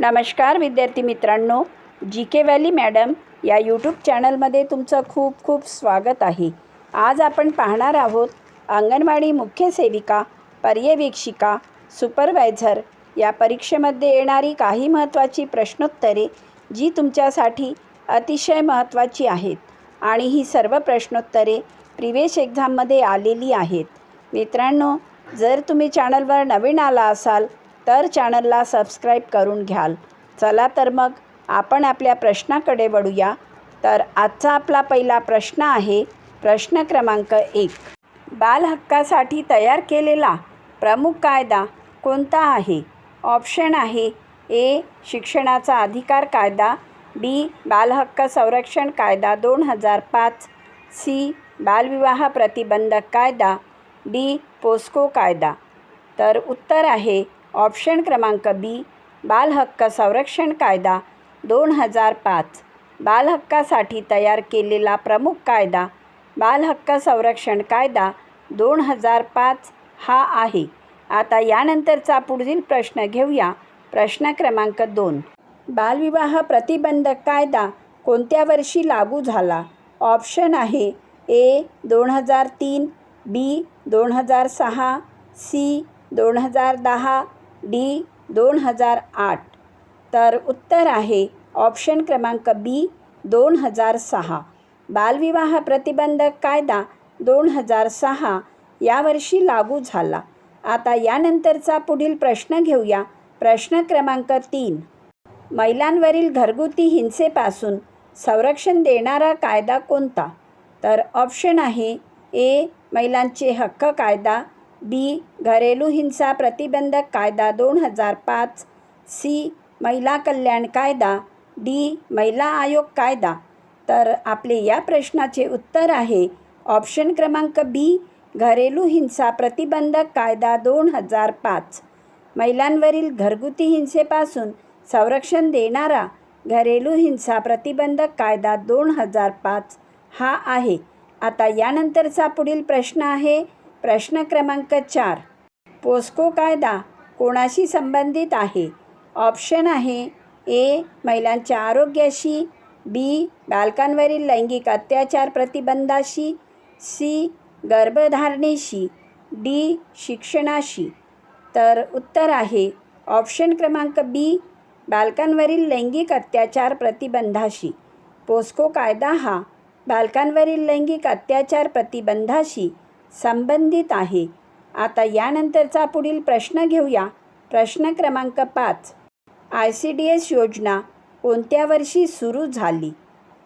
नमस्कार विद्यार्थी मित्रांनो जी के व्हॅली मॅडम या यूट्यूब चॅनलमध्ये तुमचं खूप खूप स्वागत आहे. आज आपण पाहणार आहोत अंगणवाडी मुख्य सेविका पर्यवेक्षिका सुपरवायझर या परीक्षेमध्ये येणारी काही महत्त्वाची प्रश्नोत्तरे जी तुमच्यासाठी अतिशय महत्त्वाची आहेत आणि ही सर्व प्रश्नोत्तरे प्रिवेश एक्झाममध्ये आलेली आहेत. मित्रांनो जर तुम्ही चॅनलवर नवीन आला असाल तर चॅनलला सबस्क्राईब करून घ्याल. चला तर मग आपण आपल्या प्रश्नाकडे वळूया. तर आजचा आपला पहिला प्रश्न आहे प्रश्न क्रमांक एक. बालहक्कासाठी तयार केलेला प्रमुख कायदा कोणता आहे? ऑप्शन आहे ए शिक्षणाचा अधिकार कायदा बी बालहक्क संरक्षण कायदा दोन हजार पाच सी बालविवाह प्रतिबंधक कायदा डी पोस्को कायदा. तर उत्तर आहे ऑप्शन क्रमांक बी बालहक्क संरक्षण कायदा दोन हजार पाच. बालहक्कासाठी तयार केलेला प्रमुख कायदा बालहक्क संरक्षण कायदा दोन हजार पाच हा आहे. आता यानंतरचा पुढील प्रश्न घेऊया. प्रश्न क्रमांक दोन. बालविवाह प्रतिबंधक कायदा कोणत्या वर्षी लागू झाला? ऑप्शन आहे ए दोन हजार तीन बी दोन हजार सहा सी दोन हजार दहा डी दोन हजार आठ. तर उत्तर आहे ऑप्शन क्रमांक बी दोन हजार सहा. बालविवाह प्रतिबंधक कायदा दोन हजार सहा यावर्षी लागू झाला. आता यानंतरचा पुढील प्रश्न घेऊया. प्रश्न क्रमांक तीन. महिलांवरील घरगुती हिंसेपासून संरक्षण देणारा कायदा कोणता? तर ऑप्शन आहे ए महिलांचे हक्क कायदा बी. घरेलू हिंसा प्रतिबंधक कायदा दोन हजार पाच. सी. महिला कल्याण कायदा. डी. महिला आयोग कायदा. तर आपले या प्रश्नाचे उत्तर आहे. ऑप्शन क्रमांक बी. घरेलू हिंसा प्रतिबंधक कायदा दोन हजार पाच. महिलांवरील घरगुती हिंसेपासून संरक्षण देणारा घरेलू हिंसा प्रतिबंधक कायदा दोन हजार पाच हा आहे. आता यानंतरचा पुढील प्रश्न आहे. प्रश्न क्रमांक चार. पोस्को कायदा कोणाशी संबंधित आहे? ऑप्शन आहे ए महिलांच्या आरोग्याशी बी बालकांवरील लैंगिक अत्याचार प्रतिबंधाशी सी गर्भधारणेशी डी शिक्षणाशी. तर उत्तर आहे ऑप्शन क्रमांक बी बालकांवरील लैंगिक अत्याचार प्रतिबंधाशी. पोस्को कायदा हा बालकांवरील लैंगिक अत्याचार प्रतिबंधाशी संबंधित आहे. आता यानंतरचा पुढील प्रश्न घेऊया. प्रश्न क्रमांक पाच. आय सी डी एस योजना कोणत्या वर्षी सुरू झाली?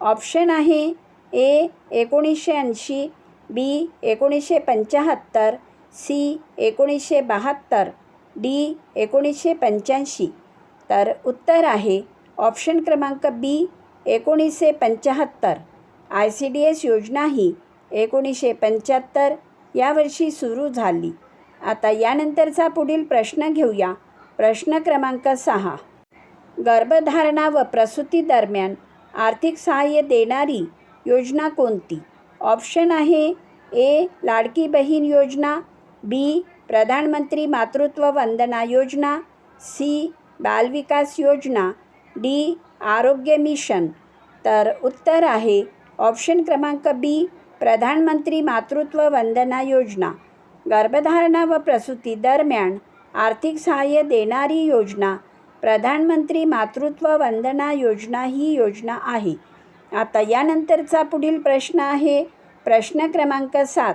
ऑप्शन आहे ए एकोणीसशे ऐंशी बी एकोणीसशे पंच्याहत्तर सी एकोणीसशे बहात्तर डी एकोणीसशे पंच्याऐंशी. तर उत्तर आहे ऑप्शन क्रमांक बी एकोणीसशे पंच्याहत्तर. आय सी डी एस योजना ही एकोणीसशे पंच्याहत्तर यावर्षी सुरू झाली. आता यानंतरचा पुढील प्रश्न घेऊया. प्रश्न क्रमांक सहा. गर्भधारणा व प्रसूती दरम्यान आर्थिक सहाय्य देणारी योजना कोणती? ऑप्शन आहे ए लाडकी बहीण योजना बी प्रधानमंत्री मातृत्व वंदना योजना सी बालविकास योजना डी आरोग्य मिशन. तर उत्तर आहे ऑप्शन क्रमांक बी प्रधानमंत्री मातृत्व वंदना योजना गर्भधारणा व प्रसूती दरम्यान आर्थिक सहाय्य देणारी योजना प्रधानमंत्री मातृत्व वंदना योजना ही योजना आहे. आता यानंतरचा पुढील प्रश्न आहे प्रश्न क्रमांक सात.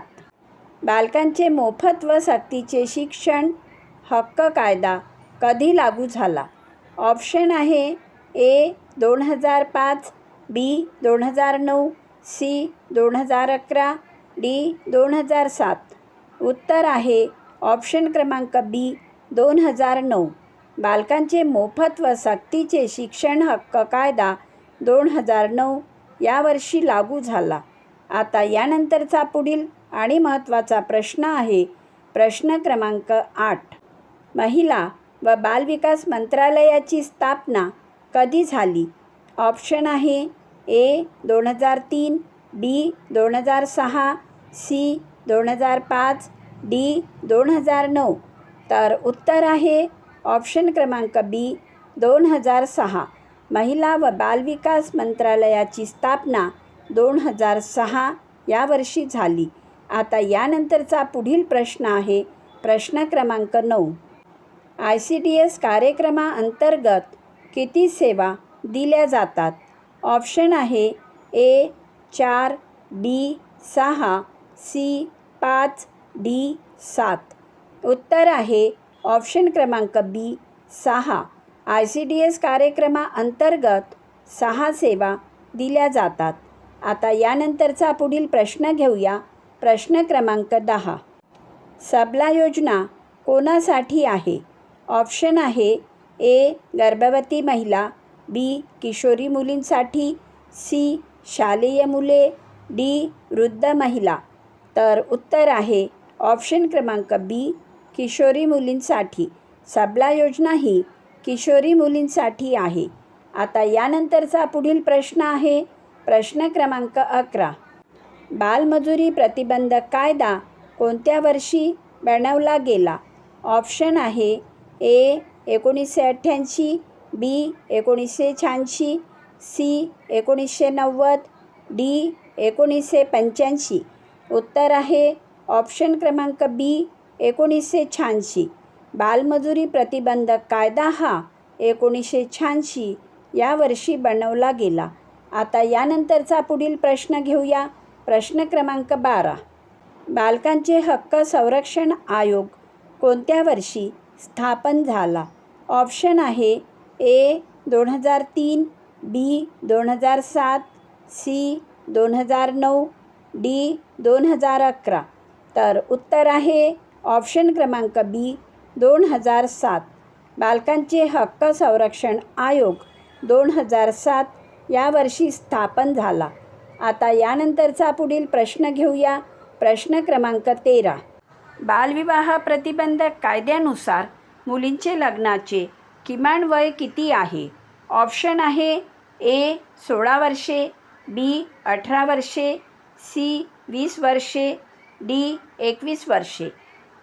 बालकांचे मोफत व सक्तीचे शिक्षण हक्क कायदा कधी लागू झाला? ऑप्शन आहे ए दोन हजार पाच बी दोन हजार नऊ सी दोन हजार अकरा डी दोन हजार सात. उत्तर आहे ऑप्शन क्रमांक बी दोन हजार नऊ. बालकांचे मोफत व सक्तीचे शिक्षण हक्क कायदा दोन हजार नऊ यावर्षी लागू झाला. आता यानंतरचा पुढील आणि महत्त्वाचा प्रश्न आहे प्रश्न क्रमांक आठ. महिला व बालविकास मंत्रालयाची स्थापना कधी झाली? ऑप्शन आहे ए दोन हजार तीन डी दोन हजार सहा सी दोन हजार पाच डी दोन हजार नऊ. तर उत्तर आहे ऑप्शन क्रमांक बी दोन हजार सहा. महिला व बालविकास मंत्रालयाची स्थापना दोन हजार सहा या वर्षी झाली. आता यानंतरचा पुढील प्रश्न आहे प्रश्न क्रमांक नऊ. आय सी डी एस कार्यक्रमाअंतर्गत किती सेवा दिल्या जातात? ऑप्शन आहे ए चार डी सहा सी पाच डी सात. उत्तर आहे ऑप्शन क्रमांक बी सहा. आय सी डी एस कार्यक्रमाअंतर्गत सहा सेवा दिल्या जातात. आता यानंतरचा पुढील प्रश्न घेऊया. प्रश्न क्रमांक दहा. सबला योजना कोणासाठी आहे? ऑप्शन आहे ए गर्भवती महिला बी किशोरी मुलींसाठी सी शालेय मुले डी वृद्ध महिला. तर उत्तर आहे ऑप्शन क्रमांक बी किशोरी मुलींसाठी. सबला योजना ही किशोरी मुलींसाठी आहे. आता यानंतरचा पुढील प्रश्न आहे प्रश्न क्रमांक अकरा. बालमजुरी प्रतिबंधक कायदा कोणत्या वर्षी बनवला गेला? ऑप्शन आहे ए एकोणीसशे अठ्ठ्याऐंशी बी एकोणीसशे शहाऐंशी सी एकोणीसशे नव्वद डी एकोणीसशे पंच्याऐंशी. उत्तर आहे ऑप्शन क्रमांक बी एकोणीसशे शहाऐंशी. बालमजुरी प्रतिबंधक कायदा हा एकोणीसशे शहाऐंशी या वर्षी बनवला गेला. आता यानंतरचा पुढील प्रश्न घेऊया. प्रश्न क्रमांक बारा. बालकांचे हक्क संरक्षण आयोग कोणत्या वर्षी स्थापन झाला? ऑप्शन आहे ए दोन हजार तीन बी दोन हजार सात सी दोन हजार नऊ डी दोन हजार अकरा. तर उत्तर आहे ऑप्शन क्रमांक बी दोन हजार सात. बालकांचे हक्क संरक्षण आयोग दोन हजार सात या वर्षी स्थापन झाला. आता यानंतरचा पुढील प्रश्न घेऊया. प्रश्न क्रमांक तेरा. बालविवाह प्रतिबंधक कायद्यानुसार मुलींचे लग्नाचे किमान वय किती आहे? ऑप्शन आहे ए सोळा वर्षे बी अठरा वर्षे सी वीस वर्षे डी एकवीस वर्षे.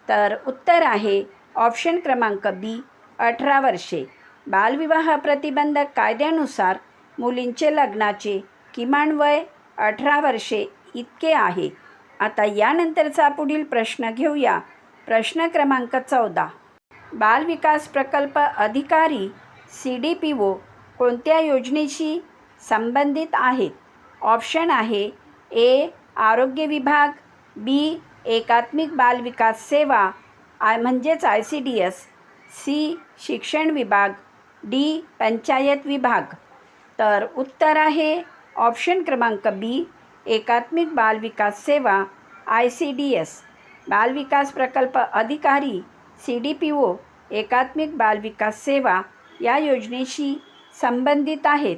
तर उत्तर आहे ऑप्शन क्रमांक बी अठरा वर्षे. बालविवाह प्रतिबंधक कायद्यानुसार मुलींचे लग्नाचे किमान वय अठरा वर्षे इतके आहे. आता यानंतरचा पुढील प्रश्न घेऊया. प्रश्न क्रमांक चौदा. बालविकास प्रकल्प अधिकारी सी डी पी ओ कोणत्या योजनेशी संबंधित आहेत? ऑप्शन आहे ए आरोग्य विभाग बी एकात्मिक बालविकास सेवा आय म्हणजेच I C D S C शिक्षण विभाग डी पंचायत विभाग. तर उत्तर आहे ऑप्शन क्रमांक बी एकात्मिक बालविकास सेवा आय सी डी एस. बालविकास प्रकल्प अधिकारी सी डी पी ओ एकात्मिक बालविकास सेवा या योजनेशी संबंधित आहेत.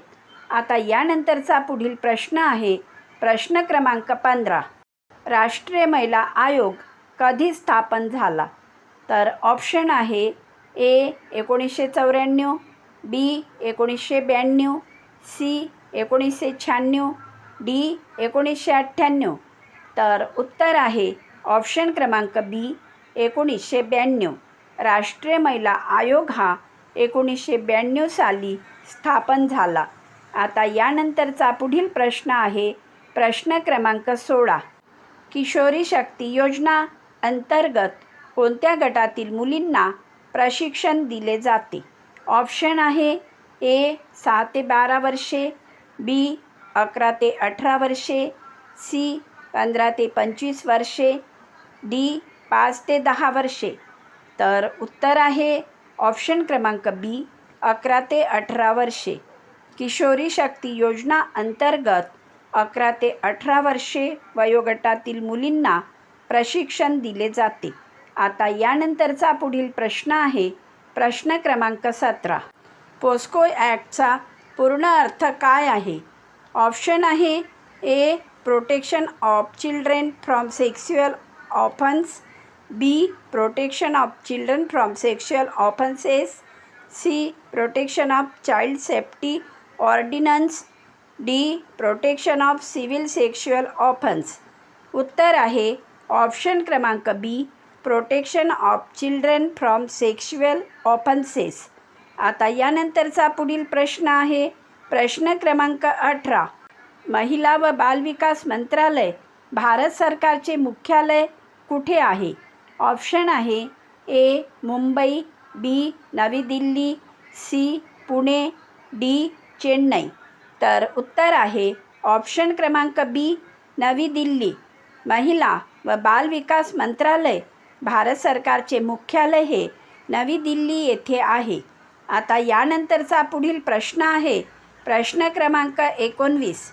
आता यानंतरचा पुढील प्रश्न आहे. प्रश्न क्रमांक पंधरा. राष्ट्रीय महिला आयोग कधी स्थापन झाला? तर ऑप्शन आहे ए एकोणीसशे चौऱ्याण्णव बी एकोणीसशे ब्याण्णव सी एकोणीसशे शहाण्णव डी एकोणीसशे अठ्ठ्याण्णव. तर उत्तर आहे ऑप्शन क्रमांक बी एकोणीसशे ब्याण्णव. राष्ट्रीय महिला आयोग हा एकोणीसशे ब्याण्णव साली स्थापन झाला. आता यानंतरचा पुढील प्रश्न आहे प्रश्न क्रमांक सोळा. किशोरी शक्ती योजना अंतर्गत कोणत्या गटातील मुलींना प्रशिक्षण दिले जाते? ऑप्शन आहे ए सहा ते बारा वर्षे बी अकरा ते अठरा वर्षे सी पंधरा ते पंचवीस वर्षे डी पाच ते दहा वर्षे. तर उत्तर आहे ऑप्शन क्रमांक बी. अकरा ते अठरा वर्षे. किशोरी शक्ती योजना अंतर्गत अकरा ते अठरा वर्षे वयोगटातील मुलींना प्रशिक्षण दिले जाते. आता यानंतरचा पुढील प्रश्न आहे प्रश्न क्रमांक सतरा. पोस्को ॲक्टचा पूर्ण अर्थ काय आहे? ऑप्शन आहे A protection of children from sexual offence B protection of children from sexual offences C protection of child safety ordinance D protection of civil sexual offence उत्तर आहे ऑप्शन क्रमांक B protection of children from sexual offences आता यानंतरचा पुढील प्रश्न आहे. प्रश्न क्रमांक अठरा. महिला व बालविकास मंत्रालय भारत सरकारचे मुख्यालय कुठे आहे? ऑप्शन आहे A Mumbai B Navi Delhi C Pune D Chennai. तर उत्तर आहे ऑप्शन क्रमांक बी नवी दिल्ली. महिला व बालविकास मंत्रालय भारत सरकारचे मुख्यालय हे नवी दिल्ली येथे आहे. आता यानंतरचा पुढील प्रश्न आहे. प्रश्न क्रमांक एकोणवीस.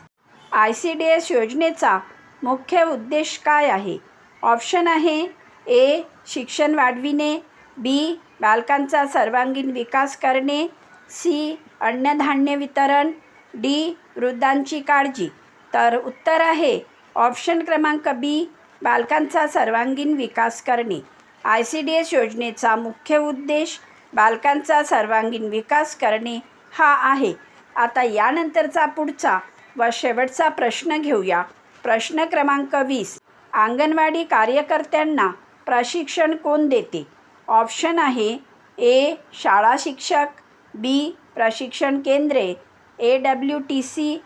आय सी डी एस योजनेचा मुख्य उद्देश काय आहे? ऑप्शन आहे ए शिक्षण वाढविणे बी बालकांचा सर्वांगीण विकास करणे. सी. अन्नधान्य वितरण. डी. वृद्धांची काळजी. तर उत्तर आहे ऑप्शन क्रमांक बी बालकांचा सर्वांगीण विकास करणे. आय सी डी एस योजनेचा मुख्य उद्देश बालकांचा सर्वांगीण विकास करणे हा आहे. आता यानंतरचा पुढचा व शेवटचा प्रश्न घेऊया. प्रश्न क्रमांक वीस अंगणवाडी कार्यकर्त्यांना प्रशिक्षण कोण देते? ऑप्शन आहे ए शाळा शिक्षक बी प्रशिक्षण केंद्रे A W T C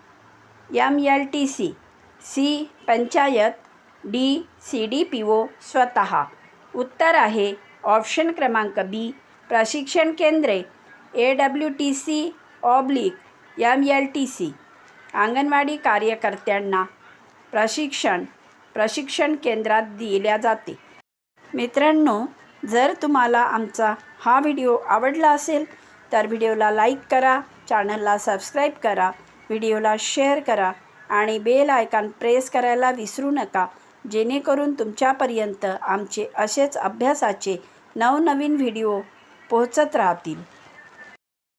M L T C C panchayat D C D P O स्वतः. उत्तर आहे ऑप्शन क्रमांक बी प्रशिक्षण केंद्रे A W T C oblique M L T C. Anganwadi कार्यकर्त्यांना प्रशिक्षण प्रशिक्षण केंद्रात दिल्या जाते. मित्रांनो जर तुम्हाला आमचा हा व्हिडिओ आवडला असेल तर व्हिडिओला लाईक करा चॅनलला सबस्क्राईब करा व्हिडिओला शेअर करा आणि बेल आयकॉन प्रेस करायला विसरू नका जेणेकरून तुमच्यापर्यंत आमचे असेच अभ्यासाचे नवनवीन व्हिडिओ पोहोचत राहतील.